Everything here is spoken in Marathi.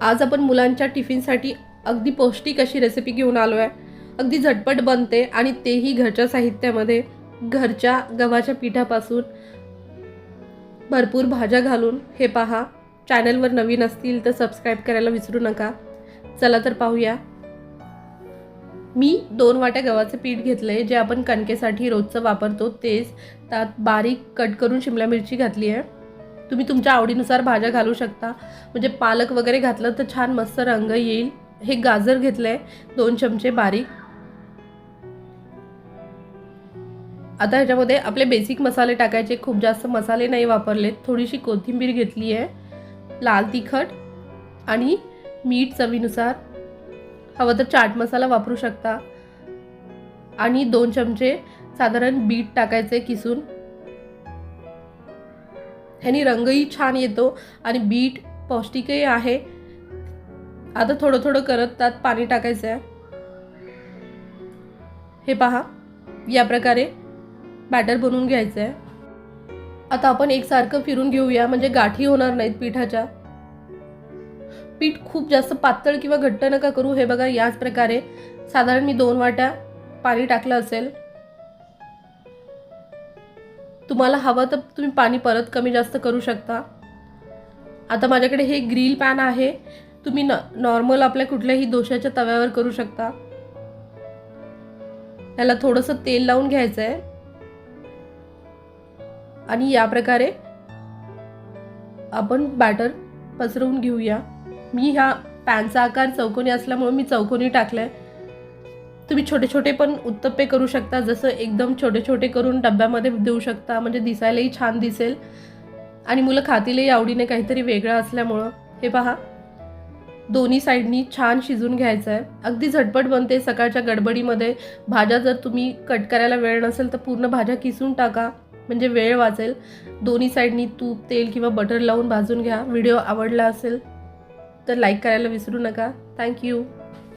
आज आपण मुलांच्या टिफिनसाठी अगदी पौष्टिक अशी रेसिपी घेऊन आलो आहे अगदी झटपट बनते आणि तेही घरच्या साहित्यामध्ये घरच्या गव्हाच्या पिठापासून भरपूर भाज्या घालून. हे पहा चॅनलवर नवीन असतील तर सबस्क्राईब करायला विसरू नका. चला तर पाहूया. मी दोन वाट्या गव्हाचं पीठ घेतलं आहे जे आपण कणकेसाठी रोजचं वापरतो तेच त्यात बारीक कट करून शिमला मिरची घातली आहे तुम्ही तुमच्या आवडीनुसार भाज्या घालू शकता. म्हणजे पालक वगैरे घातलं तर छान मस्त रंग येईल. हे गाजर घेतलं आहे दोन चमचे बारीक. आता ह्याच्यामध्ये आपले बेसिक मसाले टाकायचे. खूप जास्त मसाले नाही वापरले थोडीशी कोथिंबीर घेतली आहे. लाल तिखट आणि मीठ चवीनुसार. हवं तर चाट मसाला वापरू शकता. आणि दोन चमचे साधारण बीट टाकायचे किसून. ह्यानी रंगही छान येतो आणि बीट पौष्टिकही आहे. आता थोडं थोडं करत त्यात पाणी टाकायचं आहे हे पहा या प्रकारे बॅटर बनवून घ्यायचं आहे आता आपण एकसारखं फिरून घेऊया म्हणजे गाठी होणार नाहीत पिठाच्या. पीठ खूप जास्त पातळ किंवा घट्ट नका करू. हे बघा याच प्रकारे साधारण मी दोन वाट्या पाणी टाकलं असेल. तुम्हाला हवं तर तुम्ही पाणी परत कमी जास्त करू शकता. आता माझ्याकडे हे ग्रिल पॅन आहे. तुम्ही न नॉर्मल आपल्या कुठल्याही दोशाच्या तव्यावर करू शकता. त्याला थोडंसं तेल लावून घ्यायचं आहे आणि या प्रकारे आपण बॅटर पसरवून घेऊया. मी ह्या पॅनचा आकार चौकोनी असल्यामुळे मी चौकोनी टाकलाय. तुम्ही छोटे छोटे पण उत्तप्पे करू शकता जसं एकदम छोटे छोटे करून डब्यामध्ये देऊ शकता म्हणजे दिसायलाही छान दिसेल. आणि मुलं खातीलही आवडीने काहीतरी वेगळं असल्यामुळं. हे पहा दोन्ही साईडनी छान शिजून घ्यायचं आहे अगदी झटपट बनते सकाळच्या गडबडीमध्ये. भाज्या जर तुम्ही कट करायला वेळ नसेल तर पूर्ण भाज्या किसून टाका म्हणजे वेळ वाचेल. दोन्ही साईडनी तूप तेल किंवा बटर लावून भाजून घ्या. व्हिडिओ आवडला असेल तर लाईक करायला विसरू नका. थँक्यू